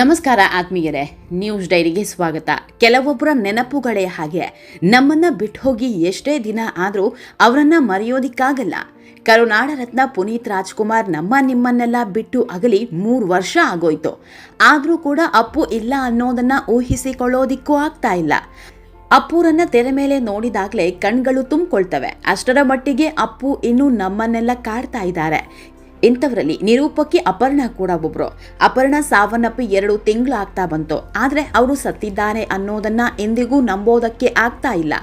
ನಮಸ್ಕಾರ ಆತ್ಮೀಯರೇ, ನ್ಯೂಸ್ ಡೈರಿಗೆ ಸ್ವಾಗತ. ಕೆಲವೊಬ್ಬರ ನೆನಪುಗಳೇ ಹಾಗೆ. ನಮ್ಮನ್ನ ಬಿಟ್ಟು ಹೋಗಿ ಎಷ್ಟೇ ದಿನ ಆದರೂ ಅವರನ್ನ ಮರೆಯೋದಿಕ್ಕಾಗಲ್ಲ. ಕರುನಾಡ ರತ್ನ ಪುನೀತ್ ರಾಜ್ಕುಮಾರ್ ನಮ್ಮ ನಿಮ್ಮನ್ನೆಲ್ಲ ಬಿಟ್ಟು ಅಗಲಿ ಮೂರು ವರ್ಷ ಆಗೋಯ್ತು. ಆದರೂ ಕೂಡ ಅಪ್ಪು ಇಲ್ಲ ಅನ್ನೋದನ್ನ ಊಹಿಸಿಕೊಳ್ಳೋದಿಕ್ಕೂ ಆಗ್ತಾ ಇಲ್ಲ. ಅಪ್ಪುರನ್ನ ತೆರೆ ಮೇಲೆ ನೋಡಿದಾಗಲೇ ಕಣ್ಗಳು ತುಂಬಿಕೊಳ್ತವೆ. ಅಷ್ಟರ ಮಟ್ಟಿಗೆ ಅಪ್ಪು ಇನ್ನೂ ನಮ್ಮನ್ನೆಲ್ಲ ಕಾಡ್ತಾ ಇದ್ದಾರೆ. ಇಂಥವರಲ್ಲಿ ನಿರೂಪಕಿ ಅಪರ್ಣ ಕೂಡ ಒಬ್ಬರು ಅಪರ್ಣ ಸಾವನ್ನಪ್ಪಿ ಎರಡು ತಿಂಗಳು ಆಗ್ತಾ ಬಂತು. ಆದ್ರೆ ಅವರು ಸತ್ತಿದ್ದಾರೆ ಅನ್ನೋದನ್ನ ಎಂದಿಗೂ ನಂಬೋದಕ್ಕೆ ಆಗ್ತಾ ಇಲ್ಲ.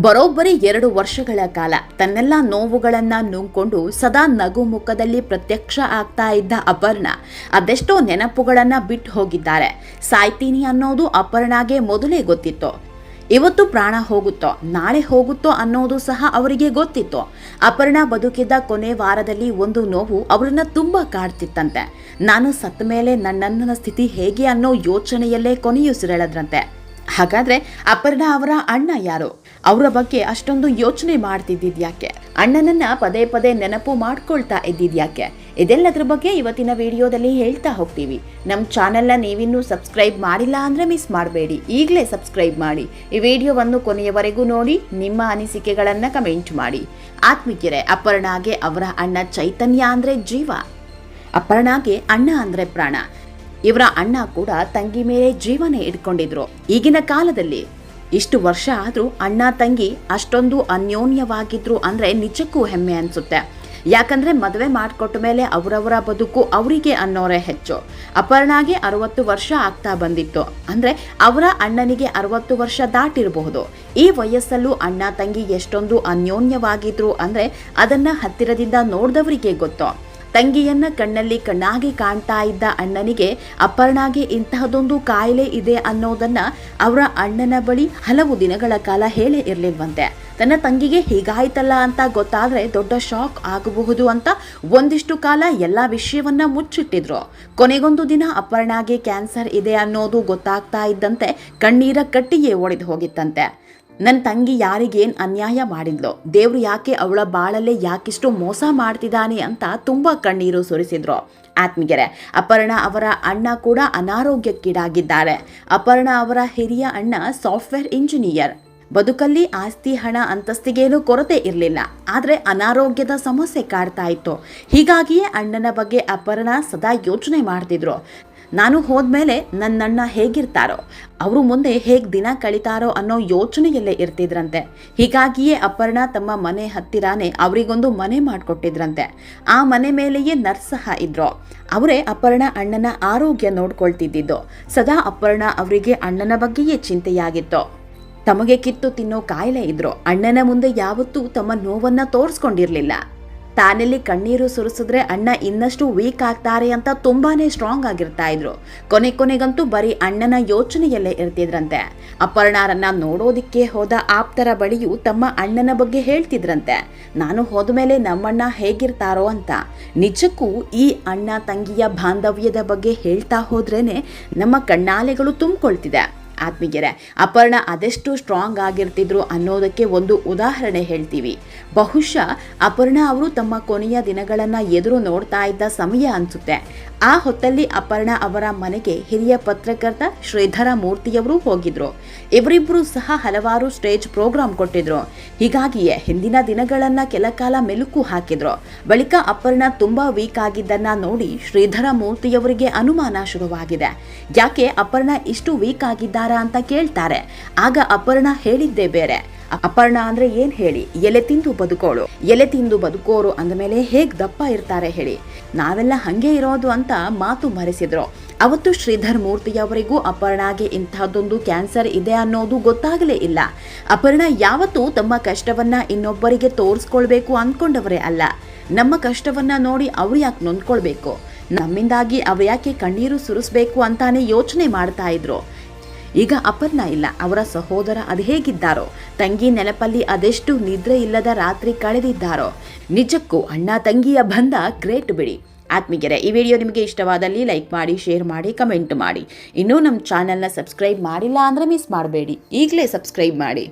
ಬರೋಬ್ಬರಿ ಎರಡು ವರ್ಷಗಳ ಕಾಲ ತನ್ನೆಲ್ಲ ನೋವುಗಳನ್ನ ನುಂಗ್ಕೊಂಡು ಸದಾ ನಗು ಮುಖದಲ್ಲಿ ಪ್ರತ್ಯಕ್ಷ ಆಗ್ತಾ ಇದ್ದ ಅಪರ್ಣ ಅದೆಷ್ಟೋ ನೆನಪುಗಳನ್ನ ಬಿಟ್ಟು ಹೋಗಿದ್ದಾರೆ. ಸಾಯ್ತೀನಿ ಅನ್ನೋದು ಅಪರ್ಣಾಗೆ ಮೊದಲೇ ಗೊತ್ತಿತ್ತು. ಇವತ್ತು ಪ್ರಾಣ ಹೋಗುತ್ತೋ, ನಾಳೆ ಹೋಗುತ್ತೋ ಅನ್ನೋದು ಸಹ ಅವರಿಗೆ ಗೊತ್ತಿತ್ತು. ಅಪರ್ಣ ಬದುಕಿದ್ದ ಕೊನೆ ವಾರದಲ್ಲಿ ಒಂದು ನೋವು ಅವರನ್ನ ತುಂಬಾ ಕಾಡ್ತಿತ್ತಂತೆ. ನಾನು ಸತ್ತ ಮೇಲೆ ನನ್ನನ್ನ ಸ್ಥಿತಿ ಹೇಗೆ ಅನ್ನೋ ಯೋಚನೆಯಲ್ಲೇ ಕೊನೆಯುಸಿರೆಳೆದ್ರಂತೆ. ಹಾಗಾದ್ರೆ ಅಪರ್ಣ ಅವರ ಅಣ್ಣ ಯಾರು? ಅವರ ಬಗ್ಗೆ ಅಷ್ಟೊಂದು ಯೋಚನೆ ಮಾಡ್ತಿದ್ದಿದ್ಯಾಕೆ ಅಣ್ಣನನ್ನ ಪದೇ ಪದೇ ನೆನಪು ಮಾಡ್ಕೊಳ್ತಾ ಇದ್ದಿದ್ಯಾಕೆ ಇದೆಲ್ಲದ್ರ ಬಗ್ಗೆ ಇವತ್ತಿನ ವಿಡಿಯೋದಲ್ಲಿ ಹೇಳ್ತಾ ಹೋಗ್ತೀವಿ. ನಮ್ಮ ಚಾನೆಲ್ನ ನೀವಿನ್ನೂ ಸಬ್ಸ್ಕ್ರೈಬ್ ಮಾಡಿಲ್ಲ ಅಂದ್ರೆ ಮಿಸ್ ಮಾಡಬೇಡಿ. ಈಗಲೇ ಸಬ್ಸ್ಕ್ರೈಬ್ ಮಾಡಿ. ಈ ವಿಡಿಯೋವನ್ನು ಕೊನೆಯವರೆಗೂ ನೋಡಿ, ನಿಮ್ಮ ಅನಿಸಿಕೆಗಳನ್ನು ಕಮೆಂಟ್ ಮಾಡಿ. ಆತ್ಮೀಕೆರೆ ಅಪರ್ಣಾಗೆ ಅವರ ಅಣ್ಣ ಚೈತನ್ಯ ಅಂದ್ರೆ ಜೀವ. ಅಪರ್ಣಾಗೆ ಅಣ್ಣ ಅಂದ್ರೆ ಪ್ರಾಣ. ಇವರ ಅಣ್ಣ ಕೂಡ ತಂಗಿ ಮೇಲೆ ಜೀವನ ಇಟ್ಕೊಂಡಿದ್ರು. ಈಗಿನ ಕಾಲದಲ್ಲಿ ಇಷ್ಟು ವರ್ಷ ಆದರೂ ಅಣ್ಣ ತಂಗಿ ಅಷ್ಟೊಂದು ಅನ್ಯೋನ್ಯವಾಗಿದ್ರು ಅಂದರೆ ನಿಜಕ್ಕೂ ಹೆಮ್ಮೆ ಅನ್ಸುತ್ತೆ. ಯಾಕಂದ್ರೆ ಮದುವೆ ಮಾಡಿಕೊಟ್ಟ ಮೇಲೆ ಅವರವರ ಬದುಕು ಅವರಿಗೆ ಅನ್ನೋರೇ ಹೆಚ್ಚು. ಅಪರ್ಣಾಗೆ ಅರವತ್ತು ವರ್ಷ ಆಗ್ತಾ ಬಂದಿತ್ತು. ಅಂದರೆ ಅವರ ಅಣ್ಣನಿಗೆ ಅರವತ್ತು ವರ್ಷ ದಾಟಿರಬಹುದು. ಈ ವಯಸ್ಸಲ್ಲೂ ಅಣ್ಣ ತಂಗಿ ಎಷ್ಟೊಂದು ಅನ್ಯೋನ್ಯವಾಗಿದ್ರು ಅಂದರೆ ಅದನ್ನು ಹತ್ತಿರದಿಂದ ನೋಡಿದವರಿಗೆ ಗೊತ್ತು. ತಂಗಿಯನ್ನ ಕಣ್ಣಲ್ಲಿ ಕಣ್ಣಾಗಿ ಕಾಣ್ತಾ ಇದ್ದ ಅಣ್ಣನಿಗೆ ಅಪರ್ಣಾಗೆ ಇಂತಹದೊಂದು ಕಾಯಿಲೆ ಇದೆ ಅನ್ನೋದನ್ನ ಅವರ ಅಣ್ಣನ ಬಳಿ ಹಲವು ದಿನಗಳ ಕಾಲ ಹೇಳೇ ಇರಲಿಲ್ವಂತೆ. ತನ್ನ ತಂಗಿಗೆ ಹೀಗಾಯ್ತಲ್ಲ ಅಂತ ಗೊತ್ತಾದ್ರೆ ದೊಡ್ಡ ಶಾಕ್ ಆಗಬಹುದು ಅಂತ ಒಂದಿಷ್ಟು ಕಾಲ ಎಲ್ಲ ವಿಷಯವನ್ನ ಮುಚ್ಚಿಟ್ಟಿದ್ರು. ಕೊನೆಗೊಂದು ದಿನ ಅಪರ್ಣಾಗೆ ಕ್ಯಾನ್ಸರ್ ಇದೆ ಅನ್ನೋದು ಗೊತ್ತಾಗ್ತಾ ಇದ್ದಂತೆ ಕಣ್ಣೀರ ಕಟ್ಟಿಯೇ ಒಡೆದು ಹೋಗಿತ್ತಂತೆ. ನನ್ನ ತಂಗಿ ಯಾರಿಗೇನ್ ಅನ್ಯಾಯ ಮಾಡಿದ್ಲು, ದೇವ್ರು ಯಾಕೆ ಅವಳ ಬಾಳಲ್ಲೇ ಯಾಕಿಷ್ಟು ಮೋಸ ಮಾಡ್ತಿದ್ದಾನೆ ಅಂತ ತುಂಬಾ ಕಣ್ಣೀರು ಸುರಿಸಿದ್ರು. ಆತ್ಮಿಗೆರೆ ಅಪರ್ಣ ಅವರ ಅಣ್ಣ ಕೂಡ ಅನಾರೋಗ್ಯಕ್ಕೀಡಾಗಿದ್ದಾರೆ. ಅಪರ್ಣ ಅವರ ಹಿರಿಯ ಅಣ್ಣ ಸಾಫ್ಟ್ವೇರ್ ಇಂಜಿನಿಯರ್. ಬದುಕಲ್ಲಿ ಆಸ್ತಿ, ಹಣ, ಅಂತಸ್ತಿಗೇನು ಕೊರತೆ ಇರಲಿಲ್ಲ. ಆದರೆ ಅನಾರೋಗ್ಯದ ಸಮಸ್ಯೆ ಕಾಡ್ತಾ ಇತ್ತು. ಹೀಗಾಗಿಯೇ ಅಣ್ಣನ ಬಗ್ಗೆ ಅಪರ್ಣ ಸದಾ ಯೋಚನೆ ಮಾಡ್ತಿದ್ರು. ನಾನು ಹೋದ್ಮೇಲೆ ನನ್ನಣ್ಣ ಹೇಗಿರ್ತಾರೋ, ಅವರು ಮುಂದೆ ಹೇಗೆ ದಿನ ಕಳಿತಾರೋ ಅನ್ನೋ ಯೋಚನೆಯಲ್ಲೇ ಇರ್ತಿದ್ರಂತೆ. ಹೀಗಾಗಿಯೇ ಅಪರ್ಣ ತಮ್ಮ ಮನೆ ಹತ್ತಿರಾನೇ ಅವರಿಗೊಂದು ಮನೆ ಮಾಡಿಕೊಟ್ಟಿದ್ರಂತೆ. ಆ ಮನೆ ಮೇಲೆಯೇ ನರ್ಸ್ ಸಹ ಇದ್ರು. ಅವರೇ ಅಪರ್ಣ ಅಣ್ಣನ ಆರೋಗ್ಯ ನೋಡ್ಕೊಳ್ತಿದ್ದಿದ್ದು. ಸದಾ ಅಪರ್ಣ ಅವರಿಗೆ ಅಣ್ಣನ ಬಗ್ಗೆಯೇ ಚಿಂತೆಯಾಗಿತ್ತು. ತಮಗೆ ಕಿತ್ತು ತಿನ್ನೋ ಕಾಯಿಲೆ ಇದ್ರು. ಅಣ್ಣನ ಮುಂದೆ ಯಾವತ್ತೂ ತಮ್ಮ ನೋವನ್ನ ತೋರಿಸ್ಕೊಂಡಿರ್ಲಿಲ್ಲ. ತಾನೆಲ್ಲಿ ಕಣ್ಣೀರು ಸುರಿಸಿದ್ರೆ ಅಣ್ಣ ಇನ್ನಷ್ಟು ವೀಕ್ ಆಗ್ತಾರೆ ಅಂತ ತುಂಬಾನೇ ಸ್ಟ್ರಾಂಗ್ ಆಗಿರ್ತಾ ಇದ್ರು. ಕೊನೆ ಕೊನೆಗಂತೂ ಬರೀ ಅಣ್ಣನ ಯೋಚನೆಯಲ್ಲೇ ಇರ್ತಿದ್ರಂತೆ. ಅಪರ್ಣಾರನ್ನ ನೋಡೋದಿಕ್ಕೆ ಹೋದ ಆಪ್ತರ ಬಳಿಯು ತಮ್ಮ ಅಣ್ಣನ ಬಗ್ಗೆ ಹೇಳ್ತಿದ್ರಂತೆ. ನಾನು ಹೋದ ಮೇಲೆ ನಮ್ಮಣ್ಣ ಹೇಗಿರ್ತಾರೋ ಅಂತ. ನಿಜಕ್ಕೂ ಈ ಅಣ್ಣ ತಂಗಿಯ ಬಾಂಧವ್ಯದ ಬಗ್ಗೆ ಹೇಳ್ತಾ ಹೋದ್ರೇನೆ ನಮ್ಮ ಕಣ್ಣಾಲೆಗಳು ತುಂಬಿಕೊಳ್ತಿದೆ. ಆತ್ಮೀಯರೇ, ಅಪರ್ಣ ಅದೆಷ್ಟು ಸ್ಟ್ರಾಂಗ್ ಆಗಿರ್ತಿದ್ರು ಅನ್ನೋದಕ್ಕೆ ಒಂದು ಉದಾಹರಣೆ ಹೇಳ್ತೀವಿ. ಬಹುಶಃ ಅಪರ್ಣ ಅವರು ತಮ್ಮ ಕೊನೆಯ ದಿನಗಳನ್ನ ಎದುರು ನೋಡ್ತಾ ಇದ್ದ ಸಮಯ ಅನ್ಸುತ್ತೆ. ಆ ಹೊತ್ತಲ್ಲಿ ಅಪರ್ಣ ಅವರ ಮನೆಗೆ ಹಿರಿಯ ಪತ್ರಕರ್ತ ಶ್ರೀಧರ ಮೂರ್ತಿಯವರು ಹೋಗಿದ್ರು. ಇವರಿಬ್ಬರು ಸಹ ಹಲವಾರು ಸ್ಟೇಜ್ ಪ್ರೋಗ್ರಾಂ ಕೊಟ್ಟಿದ್ರು. ಹೀಗಾಗಿಯೇ ಹಿಂದಿನ ದಿನಗಳನ್ನ ಕೆಲ ಕಾಲ ಮೆಲುಕು ಹಾಕಿದ್ರು. ಬಳಿಕ ಅಪರ್ಣ ತುಂಬಾ ವೀಕ್ ಆಗಿದ್ದನ್ನ ನೋಡಿ ಶ್ರೀಧರ ಮೂರ್ತಿಯವರಿಗೆ ಅನುಮಾನ ಶುರುವಾಗಿದೆ. ಯಾಕೆ ಅಪರ್ಣ ಇಷ್ಟು ವೀಕ್ ಆಗಿದ್ದಾರಾ ಅಂತ ಕೇಳ್ತಾರೆ. ಆಗ ಅಪರ್ಣ ಹೇಳಿದ್ದೇ ಬೇರೆ. ಅಪರ್ಣ ಅಂದ್ರೆ ಏನ್ ಹೇಳಿ? ಎಲೆ ತಿಂದು ಬದುಕೋಳು. ಎಲೆ ತಿಂದು ಬದುಕೋರು ಅಂದಮೇಲೆ ಹೇಗ್ ದಪ್ಪ ಇರ್ತಾರೆ ಹೇಳಿ. ನಾವೆಲ್ಲ ಹಂಗೆ ಇರೋದು ಅಂತ ಮಾತು ಮರೆಸಿದ್ರು. ಅವತ್ತು ಶ್ರೀಧರ್ ಮೂರ್ತಿಯವರಿಗೂ ಅಪರ್ಣಾಗೆ ಇಂತಹದ್ದೊಂದು ಕ್ಯಾನ್ಸರ್ ಇದೆ ಅನ್ನೋದು ಗೊತ್ತಾಗಲೇ ಇಲ್ಲ. ಅಪರ್ಣ ಯಾವತ್ತೂ ತಮ್ಮ ಕಷ್ಟವನ್ನ ಇನ್ನೊಬ್ಬರಿಗೆ ತೋರಿಸ್ಕೊಳ್ಬೇಕು ಅಂದ್ಕೊಂಡವರೇ ಅಲ್ಲ. ನಮ್ಮ ಕಷ್ಟವನ್ನ ನೋಡಿ ಅವ್ರು ಯಾಕೆ ನೊಂದ್ಕೊಳ್ಬೇಕು? ನಮ್ಮಿಂದಾಗಿ ಅವ್ರು ಯಾಕೆ ಕಣ್ಣೀರು ಸುರಿಸ್ಬೇಕು ಅಂತಾನೆ ಯೋಚನೆ ಮಾಡ್ತಾ ಇದ್ರು. ಈಗ ಅಪರ್ಣ ಇಲ್ಲ, ಅವರ ಸಹೋದರ ಅದು ಹೇಗಿದ್ದಾರೋ? ತಂಗಿ ನೆನಪಲ್ಲಿ ಅದೆಷ್ಟು ನಿದ್ರೆ ಇಲ್ಲದ ರಾತ್ರಿ ಕಳೆದಿದ್ದಾರೋ? ನಿಜಕ್ಕೂ ಅಣ್ಣ ತಂಗಿಯ ಬಂಧ ಗ್ರೇಟ್ ಬಿಡಿ. ಆತ್ಮೀಗೆರೆ ಈ ವಿಡಿಯೋ ನಿಮಗೆ ಇಷ್ಟವಾದಲ್ಲಿ ಲೈಕ್ ಮಾಡಿ, ಶೇರ್ ಮಾಡಿ, ಕಮೆಂಟ್ ಮಾಡಿ. ಇನ್ನೂ ನಮ್ಮ ಚಾನಲ್ನ ಸಬ್ಸ್ಕ್ರೈಬ್ ಮಾಡಿಲ್ಲ ಅಂದರೆ ಮಿಸ್ ಮಾಡಬೇಡಿ. ಈಗಲೇ ಸಬ್ಸ್ಕ್ರೈಬ್ ಮಾಡಿ.